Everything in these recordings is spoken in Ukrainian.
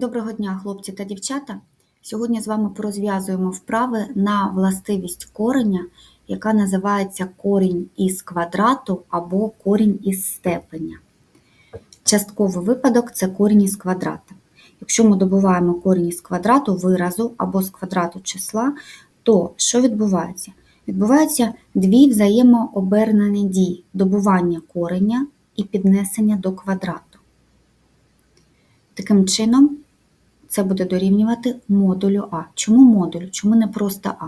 Доброго дня, хлопці та дівчата! Сьогодні з вами порозв'язуємо вправи на властивість кореня, яка називається корінь із квадрату або корінь із степеня. Частковий випадок це корінь із квадрата. Якщо ми добуваємо корінь із квадрату виразу або з квадрату числа, то що відбувається? Відбуваються дві взаємообернені дії добування кореня і піднесення до квадрату. Таким чином, це буде дорівнювати модулю А. Чому модулю? Чому не просто А?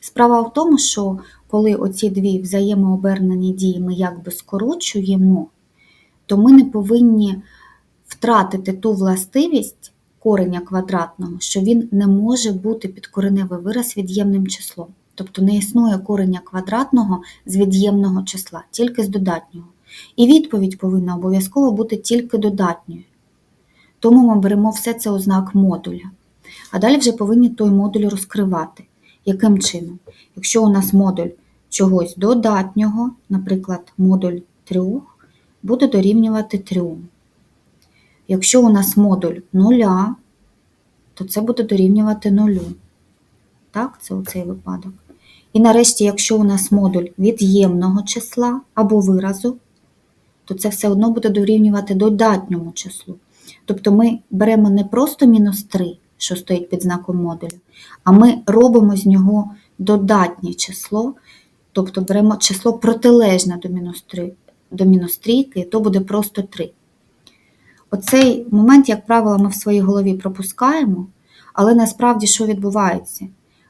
Справа в тому, що коли оці дві взаємообернені дії ми якби скорочуємо, то ми не повинні втратити ту властивість кореня квадратного, що він не може бути підкореневий вираз від'ємним числом. Тобто не існує кореня квадратного з від'ємного числа, тільки з додатнього. І відповідь повинна обов'язково бути тільки додатньою. Тому ми беремо все це ознак модуля. А далі вже повинні той модуль розкривати. Яким чином? Якщо у нас модуль чогось додатнього, наприклад, модуль 3, буде дорівнювати 3. Якщо у нас модуль нуля, то це буде дорівнювати нулю. Так, це оцей випадок. І нарешті, якщо у нас модуль від'ємного числа або виразу, то це все одно буде дорівнювати додатньому числу. Тобто ми беремо не просто мінус 3, що стоїть під знаком модулю, а ми робимо з нього додатнє число, тобто беремо число протилежне до мінус 3, до мінус 3, то буде просто 3. Оцей момент, як правило, ми в своїй голові пропускаємо, але насправді що відбувається?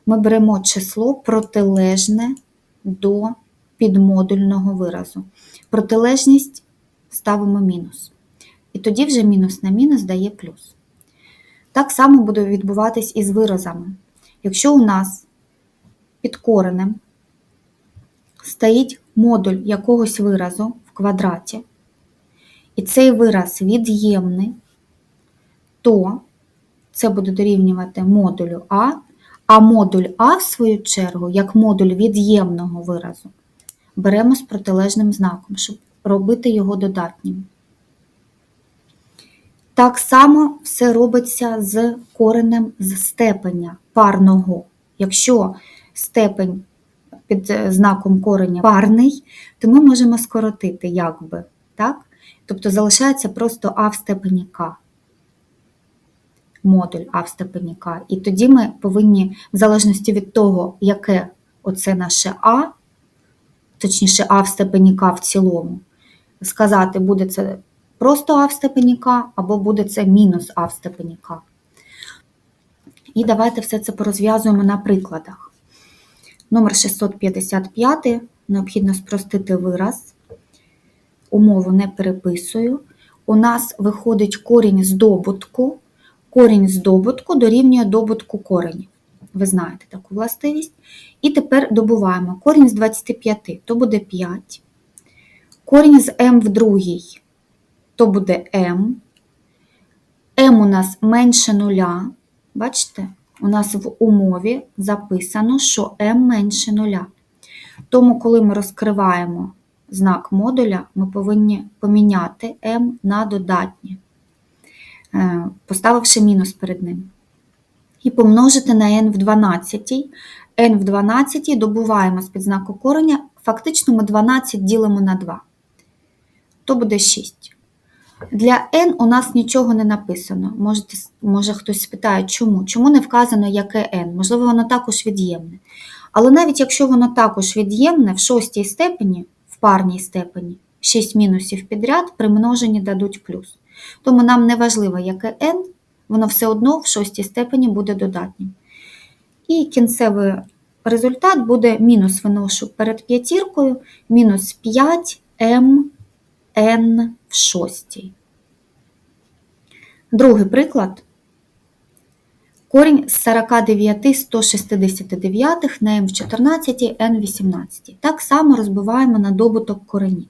Ми беремо число протилежне до підмодульного виразу. Протилежність ставимо мінус. І тоді вже мінус на мінус дає плюс. Так само буде відбуватись і з виразами. Якщо у нас під коренем стоїть модуль якогось виразу в квадраті, і цей вираз від'ємний, то це буде дорівнювати модулю А, а модуль А, в свою чергу, як модуль від'ємного виразу, беремо з протилежним знаком, щоб робити його додатнім. Так само все робиться з коренем з степеня парного. Якщо степень під знаком кореня парний, то ми можемо скоротити якби. так? Тобто залишається просто А в степені К. Модуль А в степені К. І тоді ми повинні, в залежності від того, яке оце наше А, точніше А в степені К в цілому, сказати, буде це просто А в степені К, або буде це мінус А в степені К. І давайте все це порозв'язуємо на прикладах. Номер 655 необхідно спростити вираз. Умову не переписую. У нас виходить корінь з добутку. Корінь з добутку дорівнює добутку коренів. Ви знаєте таку властивість. І тепер добуваємо корінь з 25, то буде 5. Корінь з m в другій то буде m. m у нас менше нуля. Бачите, у нас в умові записано, що m менше нуля. Тому, коли ми розкриваємо знак модуля, ми повинні поміняти m на додатнє, е, поставивши мінус перед ним. І помножити на n в 12. n в 12 добуваємо з-під знаку кореня, фактично ми 12 ділимо на 2. То буде 6. Для n у нас нічого не написано. Можете, може хтось спитає, чому? Чому не вказано, яке n? Можливо, воно також від'ємне. Але навіть якщо воно також від'ємне, в шостій степені, в парній степені, 6 мінусів підряд при множенні дадуть плюс. Тому нам не важливо, яке n, воно все одно в шостій степені буде додатнім. І кінцевий результат буде мінус виношу перед п'ятіркою, мінус 5 m n в шостій. Другий приклад. Корінь з 49 169 на m в 14 n в 18. Так само розбиваємо на добуток коренів.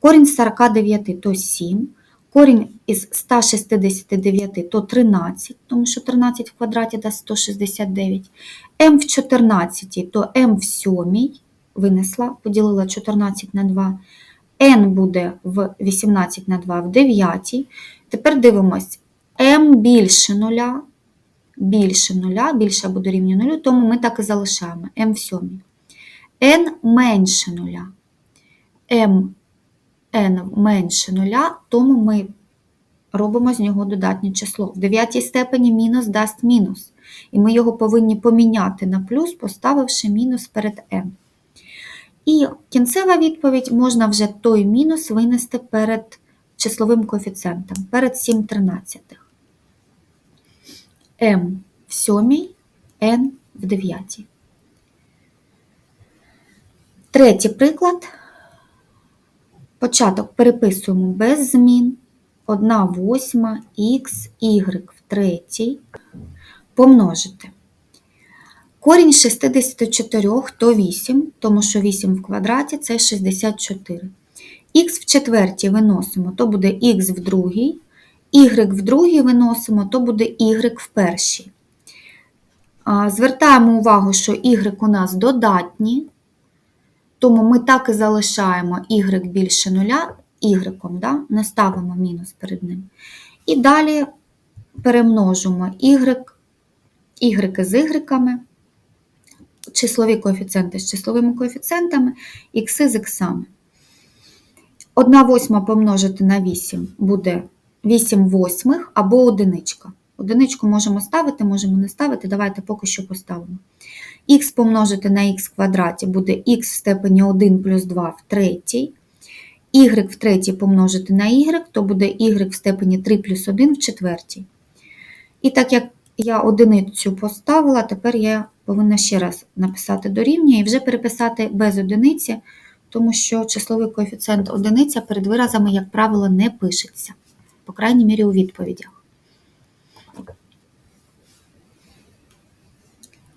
Корінь з 49 то 7, корінь із 169 то 13, тому що 13 в квадраті дасть 169, m в 14 то m в 7, винесла, поділила 14 на 2 n буде в 18 на 2 в 9. Тепер дивимось, m більше нуля, більше нуля, більше або дорівнює нулю, тому ми так і залишаємо m в сьомій. n менше нуля. m n менше нуля, тому ми робимо з нього додатнє число. В дев'ятій степені мінус дасть мінус. І ми його повинні поміняти на плюс, поставивши мінус перед n. І кінцева відповідь можна вже той мінус винести перед числовим коефіцієнтом, перед 7 тринадцятих. m в сьомій, n в дев'ятій. Третій приклад. Початок переписуємо без змін. 1 восьма х, y в третій помножити. Корінь 64 то 8, тому що 8 в квадраті це 64. Х в четвертій виносимо, то буде х в другій, y в другій виносимо, то буде y в першій. Звертаємо увагу, що y у нас додатні, тому ми так і залишаємо y більше нуля, y, да? не ставимо мінус перед ним. І далі перемножимо y, y з y, числові коефіцієнти з числовими коефіцієнтами, х з іксами. 1 восьма помножити на 8 буде 8 восьмих або одиничка. Одиничку можемо ставити, можемо не ставити, давайте поки що поставимо. х помножити на х квадраті буде х в степені 1 плюс 2 в третій. y в третій помножити на y, то буде y в степені 3 плюс 1 в четвертій. І так як я одиницю поставила, тепер я повинна ще раз написати дорівнює і вже переписати без одиниці, тому що числовий коефіцієнт одиниця перед виразами, як правило, не пишеться, по крайній мірі у відповідях.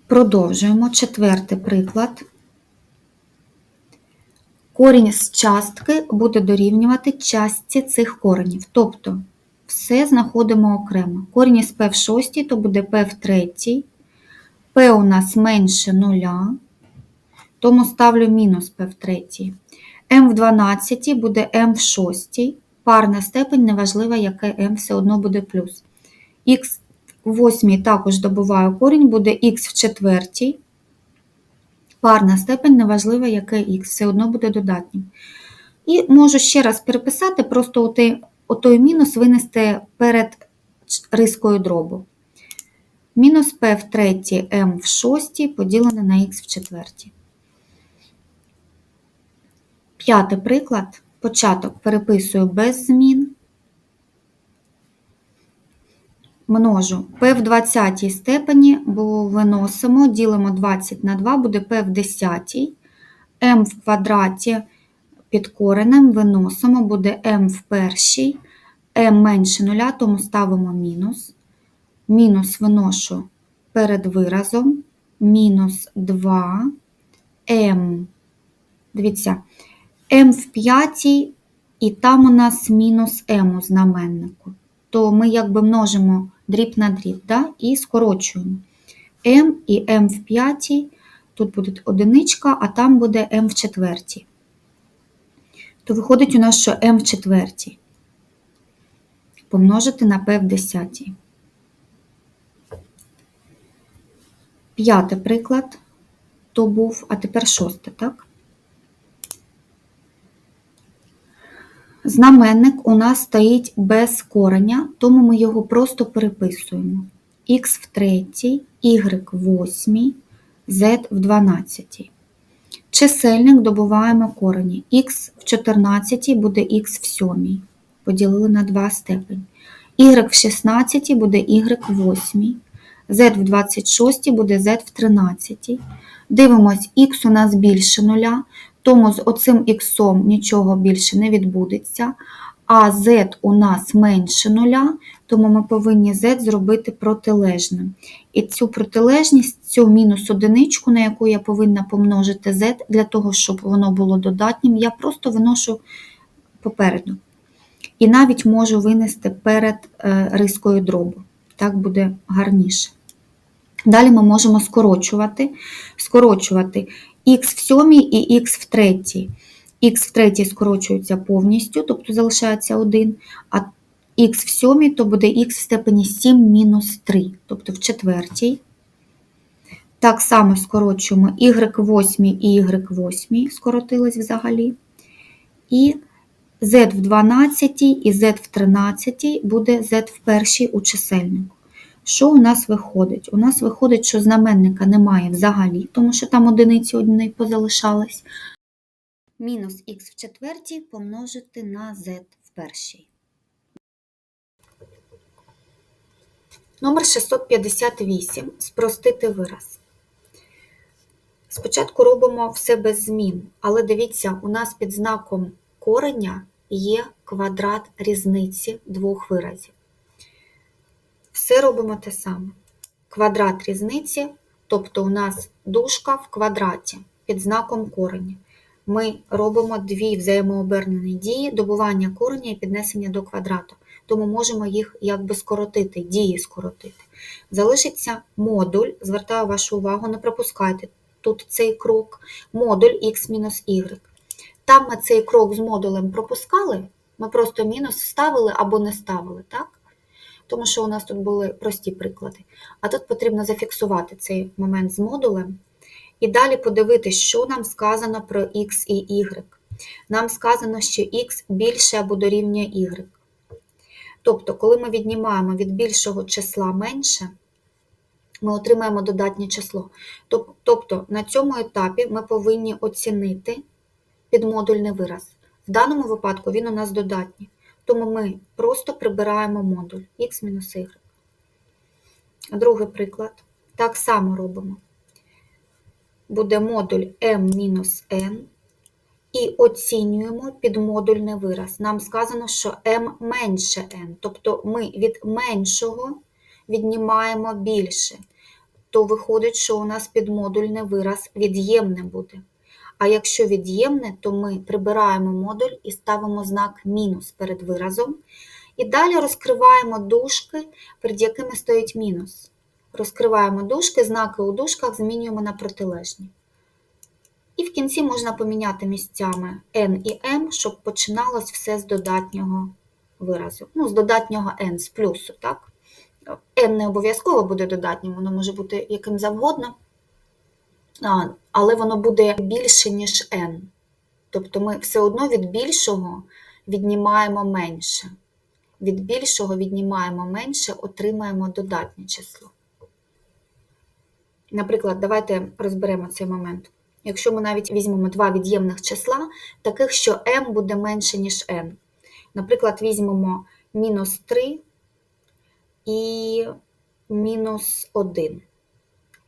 Продовжуємо четвертий приклад. Корінь з частки буде дорівнювати частці цих коренів. Тобто все знаходимо окремо. Корінь із p в шостій, то буде p в третій. p у нас менше нуля, тому ставлю мінус p в третій. m в 12 буде m в шостій. Парна степень, неважливо, яке m, все одно буде плюс. Х в восьмій також добуваю корінь, буде х в четвертій. Парна степень, неважливо, яке х, все одно буде додатнім. І можу ще раз переписати, просто отой, отой мінус винести перед рискою дробу. Мінус p в третій, m в шостій поділене на х в четвертій. П'ятий приклад. Початок переписую без змін. Множу p в 20 степені, бо виносимо, ділимо 20 на 2, буде p в 10. m в квадраті під коренем виносимо, буде m в першій, m менше нуля, тому ставимо мінус. Мінус виношу перед виразом, мінус 2, m, дивіться, m в п'ятій, і там у нас мінус m у знаменнику. То ми якби множимо дріб на дріб, да? і скорочуємо. m і m в п'ятій, тут буде одиничка, а там буде m в четвертій. То виходить у нас, що m в четвертій. Помножити на p в десятій. П'ятий приклад то був, а тепер шостий, так? Знаменник у нас стоїть без кореня, тому ми його просто переписуємо. Х в третій, y в восьмій, z в 12. Чисельник добуваємо корені. Х в 14 буде х в 7, поділили на 2 степень. Y в 16 буде y в 8, z в 26 буде z в 13. Дивимось, х у нас більше нуля, тому з оцим х нічого більше не відбудеться. А z у нас менше нуля, тому ми повинні z зробити протилежним. І цю протилежність, цю мінус одиничку, на яку я повинна помножити z, для того, щоб воно було додатнім, я просто виношу попереду. І навіть можу винести перед рискою дробу. Так буде гарніше. Далі ми можемо скорочувати, скорочувати х в сьомій і х в третій. Х в третій скорочується повністю, тобто залишається 1, а х в сьомій, то буде х в степені 7 мінус 3, тобто в четвертій. Так само скорочуємо y в восьмій і y в восьмій, скоротилось взагалі. І z в 12 і z в 13 буде z в першій у чисельнику. Що у нас виходить? У нас виходить, що знаменника немає взагалі, тому що там одиниці однієї позалишались. Мінус х в четвертій помножити на z в першій. Номер 658. Спростити вираз. Спочатку робимо все без змін, але дивіться, у нас під знаком кореня є квадрат різниці двох виразів. Все робимо те саме. Квадрат різниці, тобто у нас дужка в квадраті під знаком кореня. Ми робимо дві взаємообернені дії добування кореня і піднесення до квадрату. Тому можемо їх якби скоротити, дії скоротити. Залишиться модуль, звертаю вашу увагу, не пропускайте тут цей крок, модуль x-y. Там ми цей крок з модулем пропускали, ми просто мінус ставили або не ставили, так? Тому що у нас тут були прості приклади. А тут потрібно зафіксувати цей момент з модулем і далі подивитися, що нам сказано про x і y. Нам сказано, що x більше або дорівнює y. Тобто, коли ми віднімаємо від більшого числа менше, ми отримаємо додатнє число. Тобто на цьому етапі ми повинні оцінити підмодульний вираз. В даному випадку він у нас додатній. Тому ми просто прибираємо модуль x-y. Другий приклад. Так само робимо. Буде модуль m-n і оцінюємо підмодульний вираз. Нам сказано, що m менше n, тобто ми від меншого віднімаємо більше. То виходить, що у нас підмодульний вираз від'ємне буде. А якщо від'ємне, то ми прибираємо модуль і ставимо знак мінус перед виразом. І далі розкриваємо дужки, перед якими стоїть мінус. Розкриваємо дужки, знаки у дужках змінюємо на протилежні. І в кінці можна поміняти місцями n і m, щоб починалось все з додатнього виразу. Ну, з додатнього n, з плюсу, так? n не обов'язково буде додатнім, воно може бути яким завгодно але воно буде більше, ніж n. Тобто ми все одно від більшого віднімаємо менше. Від більшого віднімаємо менше, отримаємо додатнє число. Наприклад, давайте розберемо цей момент. Якщо ми навіть візьмемо два від'ємних числа, таких, що m буде менше, ніж n. Наприклад, візьмемо мінус 3 і мінус 1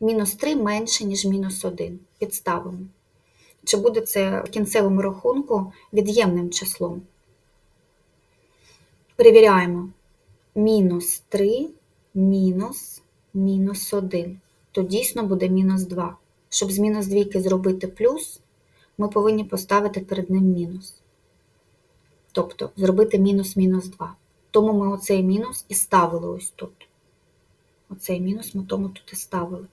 мінус 3 менше, ніж мінус 1. Підставимо. Чи буде це в кінцевому рахунку від'ємним числом? Перевіряємо. Мінус 3 мінус мінус 1. То дійсно буде мінус 2. Щоб з мінус двійки зробити плюс, ми повинні поставити перед ним мінус. Тобто зробити мінус мінус 2. Тому ми оцей мінус і ставили ось тут. Оцей мінус ми тому тут і ставили.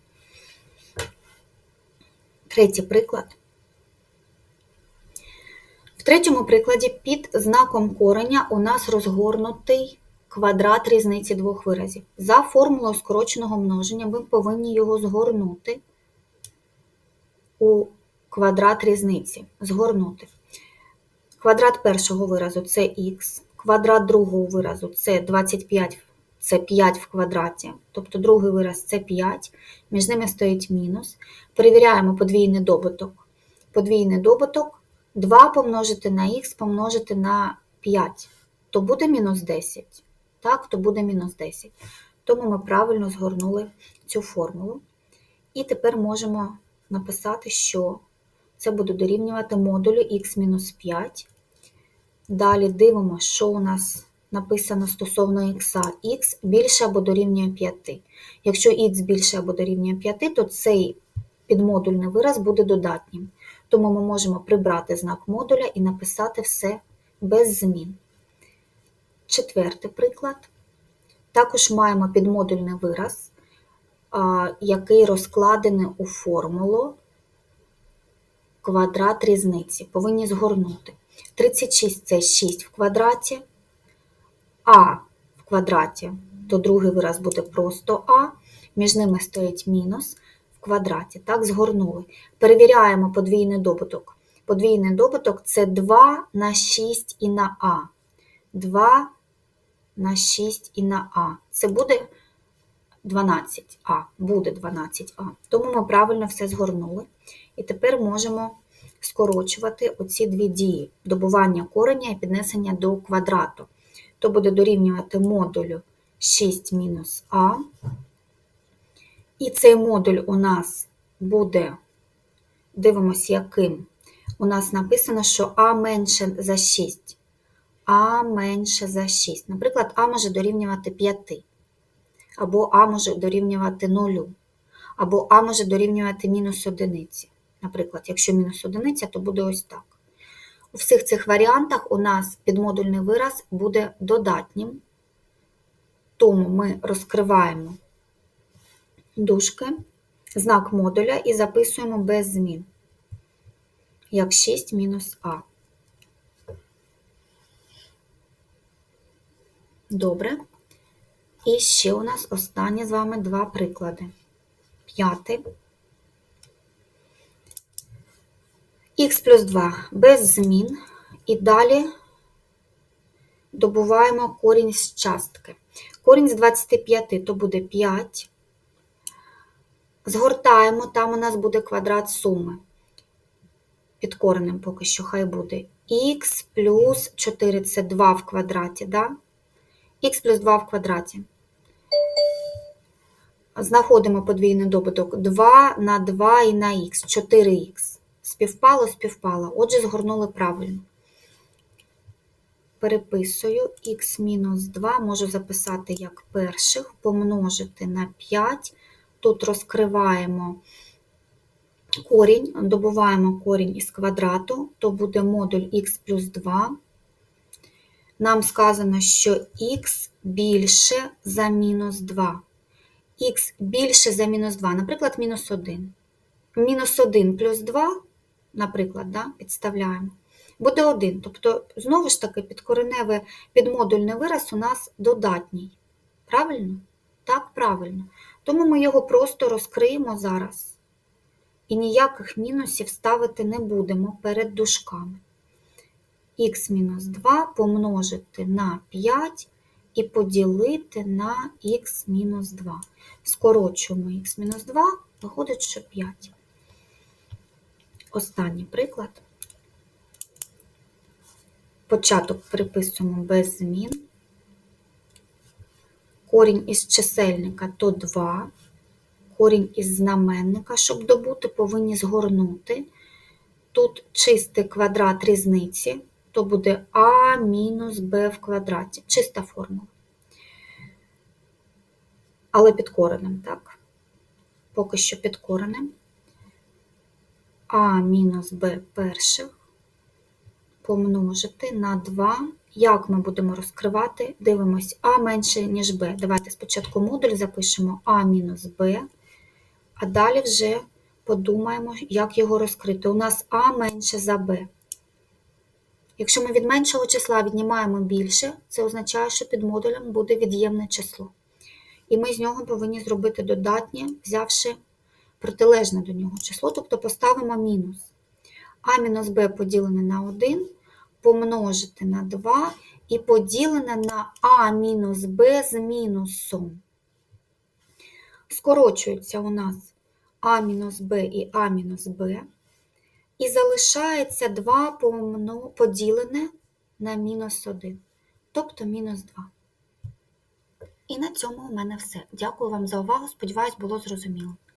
Третій приклад. В третьому прикладі під знаком кореня у нас розгорнутий квадрат різниці двох виразів. За формулою скороченого множення ми повинні його згорнути у квадрат різниці. Згорнути. Квадрат першого виразу це х, квадрат другого виразу це 25 це 5 в квадраті, тобто другий вираз це 5, між ними стоїть мінус. Перевіряємо подвійний добуток. Подвійний добуток 2 помножити на х помножити на 5, то буде мінус 10. Так, то буде мінус 10. Тому ми правильно згорнули цю формулу. І тепер можемо написати, що це буде дорівнювати модулю х-5. Далі дивимося, що у нас написано стосовно х, х більше або дорівнює 5. Якщо х більше або дорівнює 5, то цей підмодульний вираз буде додатнім. Тому ми можемо прибрати знак модуля і написати все без змін. Четвертий приклад. Також маємо підмодульний вираз, який розкладений у формулу квадрат різниці. Повинні згорнути. 36 це 6 в квадраті, а в квадраті, то другий вираз буде просто а, між ними стоїть мінус в квадраті. Так, згорнули. Перевіряємо подвійний добуток. Подвійний добуток це 2 на 6 і на а. 2 на 6 і на а. Це буде 12а, буде 12а. Тому ми правильно все згорнули. І тепер можемо скорочувати оці дві дії: добування кореня і піднесення до квадрату. То буде дорівнювати модулю 6 мінус а. І цей модуль у нас буде, дивимося, яким. У нас написано, що а менше за 6. А менше за 6. Наприклад, а може дорівнювати 5. Або а може дорівнювати 0. Або а може дорівнювати мінус одиниці. Наприклад, якщо мінус одиниця, то буде ось так. У всіх цих варіантах у нас підмодульний вираз буде додатнім, тому ми розкриваємо дужки, знак модуля і записуємо без змін, як 6 мінус а. Добре. І ще у нас останні з вами два приклади. П'ятий. Х плюс 2 без змін. І далі добуваємо корінь з частки. Корінь з 25 то буде 5. Згортаємо, там у нас буде квадрат суми. Під коренем поки що хай буде. Х плюс 4 це 2 в квадраті, да? Х плюс 2 в квадраті. Знаходимо подвійний добуток 2 на 2 і на х, 4х. Співпало, співпало. Отже, згорнули правильно. Переписую х мінус 2, можу записати як перших, помножити на 5. Тут розкриваємо корінь, добуваємо корінь із квадрату, то буде модуль х плюс 2. Нам сказано, що х більше за мінус 2. Х більше за мінус 2, наприклад, мінус 1. Мінус 1 плюс 2, наприклад, да, підставляємо, буде 1. Тобто, знову ж таки, підкореневий підмодульний вираз у нас додатній. Правильно? Так, правильно. Тому ми його просто розкриємо зараз. І ніяких мінусів ставити не будемо перед дужками. х мінус 2 помножити на 5 і поділити на х мінус 2. Скорочуємо х мінус 2, виходить, що 5. Останній приклад. Початок приписуємо без змін. Корінь із чисельника то 2. Корінь із знаменника, щоб добути, повинні згорнути. Тут чистий квадрат різниці, то буде а мінус b в квадраті. Чиста формула. Але під коренем, так? Поки що під коренем. А мінус b перших помножити на 2. Як ми будемо розкривати? Дивимось А менше, ніж Б. Давайте спочатку модуль запишемо А мінус Б, а далі вже подумаємо, як його розкрити. У нас А менше за Б. Якщо ми від меншого числа віднімаємо більше, це означає, що під модулем буде від'ємне число. І ми з нього повинні зробити додатнє, взявши протилежне до нього число, тобто поставимо мінус. А мінус Б поділене на 1, помножити на 2 і поділене на А мінус Б з мінусом. Скорочується у нас А мінус Б і А мінус Б. І залишається 2 поділене на мінус 1, тобто мінус 2. І на цьому у мене все. Дякую вам за увагу. Сподіваюсь, було зрозуміло.